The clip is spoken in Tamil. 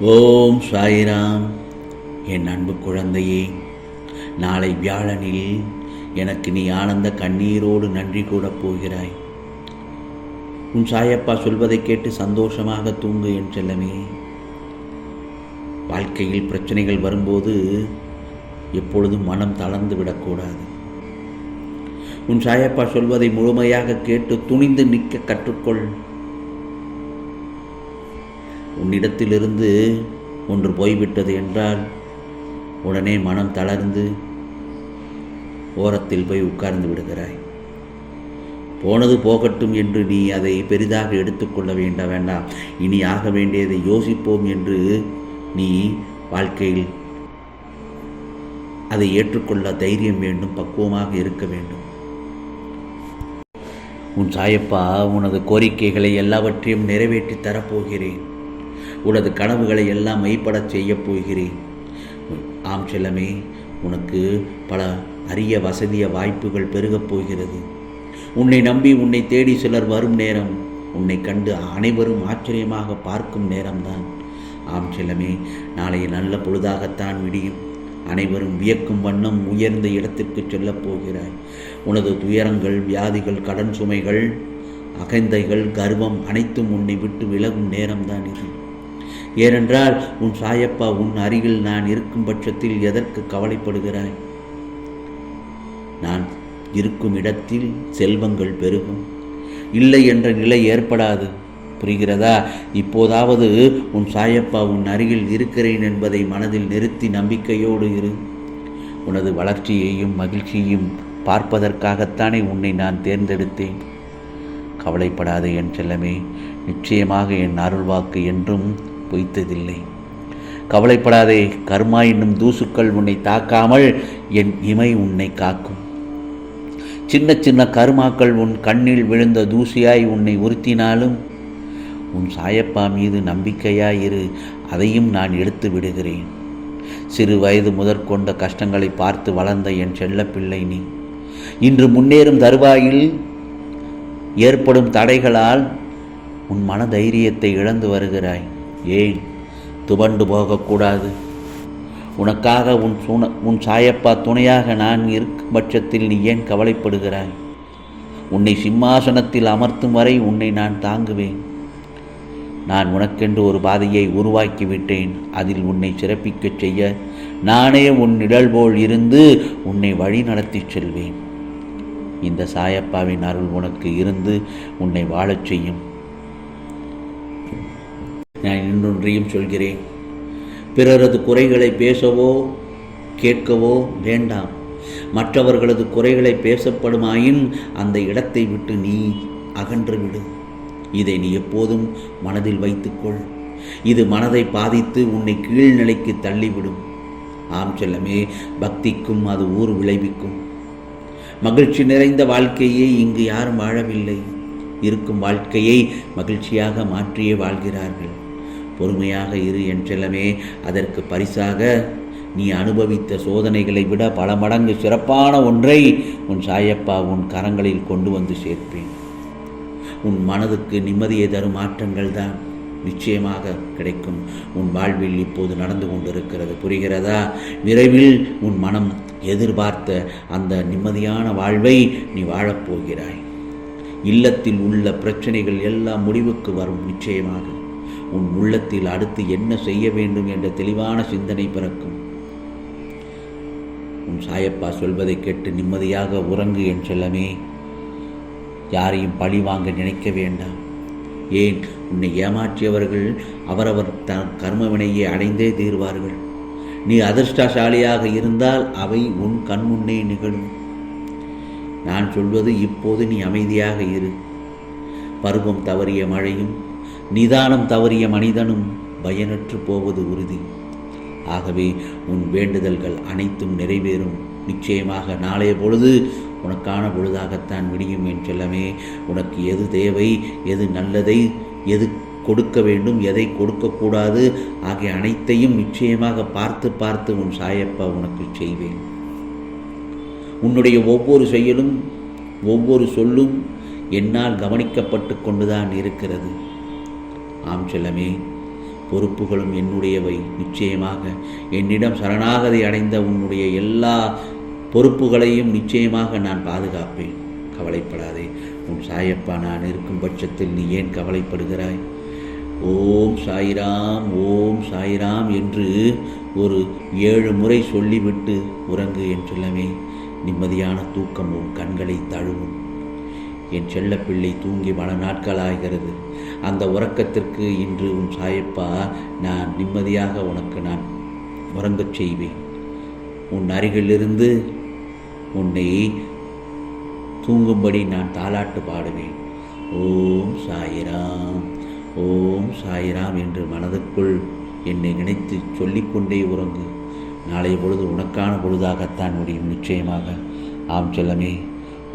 ஓம் சாய்ராம். என் அன்பு குழந்தையே நாளை வியாழனில் எனக்கு நீ ஆனந்த கண்ணீரோடு நன்றி கூடப் போகிறாய். உன் சாயப்பா சொல்வதை கேட்டு சந்தோஷமாக தூங்கு என் செல்லமே. வாழ்க்கையில் பிரச்சனைகள் வரும்போது எப்பொழுதும் மனம் தளர்ந்து விடக்கூடாது. உன் சாயப்பா சொல்வதை முழுமையாக கேட்டு துணிந்து நிற்க கற்றுக்கொள். உன்னிடத்திலிருந்து ஒன்று போய்விட்டது என்றால் உடனே மனம் தளர்ந்து ஓரத்தில் போய் உட்கார்ந்து விடுகிறாய். போனது போகட்டும் என்று நீ அதை பெரிதாக எடுத்துக்கொள்ள வேண்ட வேண்டாம். இனி ஆக வேண்டியதை யோசிப்போம் என்று நீ வாழ்க்கையில் அதை ஏற்றுக்கொள்ள தைரியம் வேண்டும் பக்குவமாக இருக்க வேண்டும். உன் சாயப்பா உனது கோரிக்கைகளை எல்லாவற்றையும் நிறைவேற்றி தரப்போகிறேன். உனது கனவுகளை எல்லாம் மெய்ப்படச் செய்யப் போகிறேன். ஆம் செல்லமே உனக்கு பல அரிய வசதிய வாய்ப்புகள் பெருகப் போகிறது. உன்னை நம்பி உன்னை தேடி சிலர் வரும் நேரம் உன்னை கண்டு அனைவரும் ஆச்சரியமாக பார்க்கும் நேரம்தான். ஆம் செல்லமே நாளைய நல்ல பொழுதாகத்தான் விடியும். அனைவரும் வியக்கும் வண்ணம் உயர்ந்த இடத்திற்கு செல்லப் போகிறாய். உனது துயரங்கள் வியாதிகள் கடன் சுமைகள் அகந்தைகள் கர்வம் அனைத்தும் உன்னை விட்டு விலகும் நேரம்தான் இது. ஏனென்றால் உன் சாயப்பா உன் அருகில் நான் இருக்கும் பட்சத்தில் எதற்கு கவலைப்படுகிறாய்? நான் இருக்கும் இடத்தில் செல்வங்கள் பெருகும். இல்லை என்ற நிலை ஏற்படாது. புரிகிறதா? இப்போதாவது உன் சாயப்பா உன் அருகில் இருக்கிறேன் என்பதை மனதில் நிறுத்தி நம்பிக்கையோடு இரு. உனது வளர்ச்சியையும் மகிழ்ச்சியையும் பார்ப்பதற்காகத்தானே உன்னை நான் தேர்ந்தெடுத்தேன். கவலைப்படாதே என் செல்லமே. நிச்சயமாக என் அருள்வாக்கு என்றும் பொய்த்ததில்லை. கவலைப்படாதே கர்மா என்னும் தூசுக்கள் உன்னை தாக்காமல் என் இமை உன்னை காக்கும். சின்ன சின்ன கருமாக்கள் உன் கண்ணில் விழுந்த தூசியாய் உன்னை உறுத்தினாலும் உன் சாயப்பா மீது நம்பிக்கையாயிரு அதையும் நான் எடுத்து விடுகிறேன். சிறு வயது முதற்கொண்ட கஷ்டங்களை பார்த்து வளர்ந்த என் செல்லப்பிள்ளை நீ. இன்று முன்னேறும் தருவாயில் ஏற்படும் தடைகளால் உன் மனதைரியத்தை இழந்து வருகிறாய். ஏன்? துவண்டு போகக்கூடாது. உனக்காக உன் சுன உன் சாயப்பா துணையாக நான் இருக்கும் பட்சத்தில் நீ ஏன் கவலைப்படுகிறாய்? உன்னை சிம்மாசனத்தில் அமர்த்தும் வரை உன்னை நான் தாங்குவேன். நான் உனக்கென்று ஒரு பாதையை உருவாக்கி விட்டேன் அதில் உன்னை சிறப்பிக்கச் செய்ய நானே உன் நிழல் போல் இருந்து உன்னை வழி நடத்தி செல்வேன். இந்த சாயப்பாவின் அருள் உனக்கு இருந்து உன்னை வாழச் செய்யும். இன்னொன்றையும் சொல்கிறேன். பிறரது குறைகளை பேசவோ கேட்கவோ வேண்டாம். மற்றவர்களது குறைகளை பேசப்படுமாயின் அந்த இடத்தை விட்டு நீ அகன்று விடு. இதை நீ எப்போதும் மனதில் வைத்துக்கொள். இது மனதை பாதித்து உன்னை கீழ்நிலைக்கு தள்ளிவிடும். ஆம் செல்லமே பக்திக்கும் அது ஊர் விளைவிக்கும். மகிழ்ச்சி நிறைந்த வாழ்க்கையை இங்கு யாரும் வாழவில்லை. இருக்கும் வாழ்க்கையை மகிழ்ச்சியாக மாற்றியே வாழ்கிறார்கள். பொறுமையாக இரு என் செல்லமே அதற்கு பரிசாக நீ அனுபவித்த சோதனைகளை விட பல மடங்கு சிறப்பான ஒன்றை உன் சாயப்பா உன் கரங்களில் கொண்டு வந்து சேர்ப்பேன். உன் மனதுக்கு நிம்மதியை தரும் மாற்றங்கள் தான் நிச்சயமாக கிடைக்கும். உன் வாழ்வில் இப்போது நடந்து கொண்டிருக்கிறது புரிகிறதா? விரைவில் உன் மனம் எதிர்பார்த்த அந்த நிம்மதியான வாழ்வை நீ வாழப்போகிறாய். இல்லத்தில் உள்ள பிரச்சனைகள் எல்லாம் முடிவுக்கு வரும் நிச்சயமாக. உன் உள்ளத்தில் அடுத்து என்ன செய்ய வேண்டும் என்ற தெளிவான சிந்தனை பிறக்கும். உன் சாயப்பா சொல்வதை கேட்டு நிம்மதியாக உறங்கு என் செல்லமே. யாரையும் பழி வாங்க நினைக்க வேண்டாம். ஏன் உன்னை ஏமாற்றியவர்கள் அவரவர் த கர்மவினையை அடைந்தே தீர்வார்கள். நீ அதிர்ஷ்டசாலியாக இருந்தால் அவை உன் கண்முன்னே நிகழும். நான் சொல்வது இப்போது நீ அமைதியாக இரு. பருவம் தவறிய மழையும் நிதானம் தவறிய மனிதனும் பயனற்று போவது உறுதி. ஆகவே உன் வேண்டுதல்கள் அனைத்தும் நிறைவேறும். நிச்சயமாக நாளைய பொழுது உனக்கான பொழுதாகத்தான் விடியும் என் செல்லமே. உனக்கு எது தேவை எது நல்லதை எது கொடுக்க வேண்டும் எதை கொடுக்கக்கூடாது ஆகிய அனைத்தையும் நிச்சயமாக பார்த்து பார்த்து உன் சாயப்பா உனக்கு செய்வேன். உன்னுடைய ஒவ்வொரு செயலும் ஒவ்வொரு சொல்லும் என்னால் கவனிக்கப்பட்டு கொண்டுதான் இருக்கிறது. ஆம் செல்லமே பொறுப்புகளும் என்னுடையவை. நிச்சயமாக என்னிடம் சரணாகதி அடைந்த உன்னுடைய எல்லா பொறுப்புகளையும் நிச்சயமாக நான் பாதுகாப்பேன். கவலைப்படாதே. உன் சாயப்பா நான் இருக்கும் பட்சத்தில் நீ ஏன் கவலைப்படுகிறாய்? ஓம் சாய்ராம் ஓம் சாய்ராம் என்று ஒரு ஏழு முறை சொல்லிவிட்டு உறங்கு என் நிம்மதியான தூக்கம் உன் கண்களை தழுவும். என் செல்லப்பிள்ளை தூங்கி பல நாட்களாகிறது. அந்த உறக்கத்திற்கு இன்று உன் சாயப்பா நான் நிம்மதியாக உனக்கு நான் உறங்கச் செய்வேன். உன் அருகிலிருந்து உன்னை தூங்கும்படி நான் தாலாட்டு பாடுவேன். ஓம் சாயிராம் ஓம் சாயிராம் என்று மனதுக்குள் என்னை நினைத்து சொல்லிக்கொண்டே உறங்கு. நாளைய பொழுது உனக்கான பொழுதாகத்தான் முடியும் நிச்சயமாக. ஆம் செல்லமே.